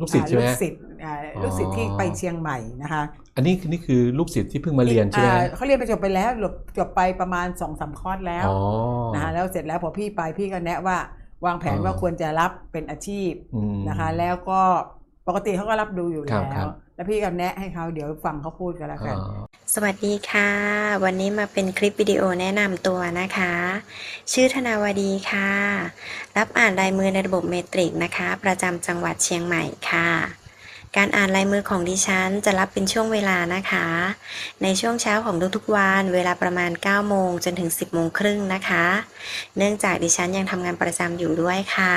ลูกศิษย์ใช่ไหมลูกศิษย์อ่าลูกศิษย์ที่ไปเชียงใหม่นะคะ อันนี้นี่คือลูกศิษย์ที่เพิ่งมาเรียนใช่ไหมอ่าเขาเรียนไปจบไปแล้วจบจบไปประมาณสองสามคอร์สแล้วอ๋อนะคะแล้วเสร็จแล้วพอพี่ไปพี่ก็แนะว่าวางแผนอ๋อว่าควรจะรับเป็นอาชีพอืมนะคะ แล้วก็ปกติเขาก็รับดูอยู่ครัแล้บครัวบแล้วพี่ก็แนะให้เขาเดี๋ยวฟังเขาพูดกันแล้วอ๋กันอ สวัสดีค่ะ วันนี้มาเป็นคลิปวิดีโอแนะนำตัวนะคะ ชื่อธนาวดีค่ะ รับอ่านลายมือในระบบเมตริกนะคะ ประจำจังหวัดเชียงใหม่ค่ะ การอ่านลายมือของดิฉันจะรับเป็นช่วงเวลานะคะ ในช่วงเช้าของทุกๆวันเวลาประมาณ 9 โมงจนถึง 10 โมงครึ่งนะคะ เนื่องจากดิฉันยังทำงานประจำอยู่ด้วยค่ะ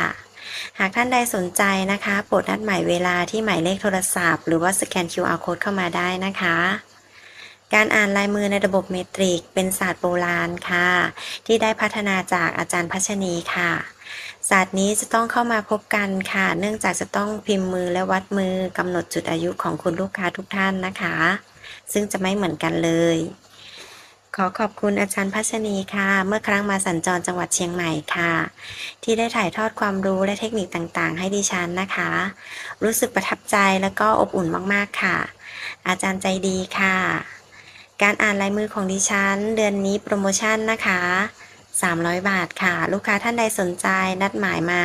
หากท่านใดสนใจนะคะ โปรดนัดหมายเวลาที่หมายเลขโทรศัพท์ หรือว่าสแกน QR code เข้ามาได้นะคะ การอ่านลายมือในระบบเมตริก เป็นศาสตร์โบราณค่ะ ที่ได้พัฒนาจากอาจารย์พัชนีค่ะ ศาสตร์นี้จะต้องเข้ามาพบกันค่ะ เนื่องจากจะต้องพิมพ์มือและวัดมือกำหนดจุดอายุของคุณลูกค้าทุกท่านนะคะ ซึ่งจะไม่เหมือนกันเลย ขอขอบคุณอาจารย์พัชนีค่ะ เมื่อครั้งมาสัญจรจังหวัดเชียงใหม่ค่ะ ที่ได้ถ่ายทอดความรู้และเทคนิคต่างๆ ให้ดิฉันนะคะ รู้สึกประทับใจและก็อบอุ่นมากๆค่ะ อาจารย์ใจดีค่ะ การอ่านลายมือของดิฉัน เดือนนี้โปรโมชั่นนะคะ 300 บาทค่ะ ลูกค้าท่านใดสนใจนัดหมายมา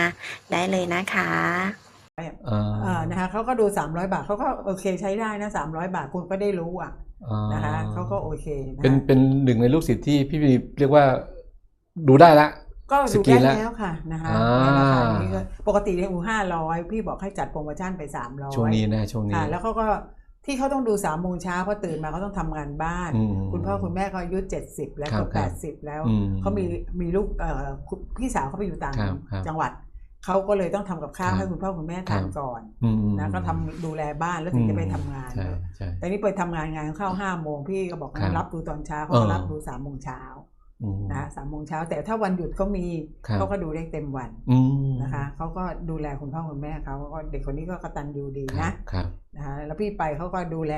ได้เลยนะคะ อ่า อ่านะคะเขาก็ดู 300 บาทเขาก็โอเคใช้ได้นะ 300 บาทคุณก็ได้รู้อะอ่านะคะเขาก็โอเคนะเป็นคะเป็นหนึ่งในลูกศิษย์ที่พี่วีเรียกว่าดูได้ละ ก็สดูกรีได้นแล้วแล้วค่ะนะคะอ่า ในราคานี้ก็ปกติเนี่ยอูห้าร้อยพี่บอกให้จัดโปรโมชั่นไป 300ช่วงนี้นะช่วงนี้อ่าแล้วเขาก็ ที่เขาต้องดู3ามโมงเช้าเพราะตื่นมาเขาต้องทำงานบ้านอืมคุณพ่อคุณแม่เขาอายุ70แล้วครัก็บครับ80แล้วอืมเขามีมีลูกเอ่อคุณพี่สาวเขาไปอยู่ต่างครับครับจังหวัดเขาก็เลยต้องทำกับข้าวครับให้คุณพ่อคุณแม่ทานครับก่อนอืมนะก็ทำดูแลบ้านแล้วถึงจะไปทำงานใช่ใช่แต่นี่ไปทำงานงานเข้าห้าโมงพี่ก็บอกครับรับดูตอนเช้าเขาเอก็อรับดูสามโมงเช้าอืม นะสามโมงเช้าแต่ถ้าวันหยุดเขามีครับเขาก็ดูได้เต็มวันอืมนะคะเขาก็ดูแลคุณพ่อคุณแม่เขาก็เด็กคนนี้ก็กตัญญูดีครันะบครับนะคะแล้วพี่ไปเขาก็ดูแล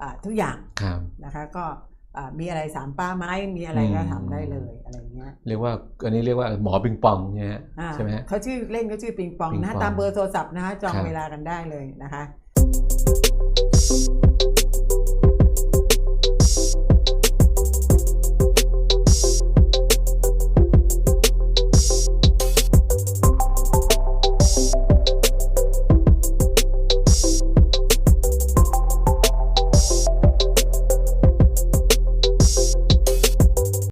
อ่าทุกอย่างครับนะคะก็อ่ามีอะไรสามป้าไม้มีอะไรก็อืมทำได้เลยอะไรเงี้ยเรียกว่าอันนี้เรียกว่าหมอปิงปองใช่ไหมฮะอ่าใช่ไหมฮะเขาชื่อเล่นเขาชื่อปิงปองปิงนะปองตามเบอร์โทรศัพท์นะคะจองครับเวลากันได้เลยนะคะ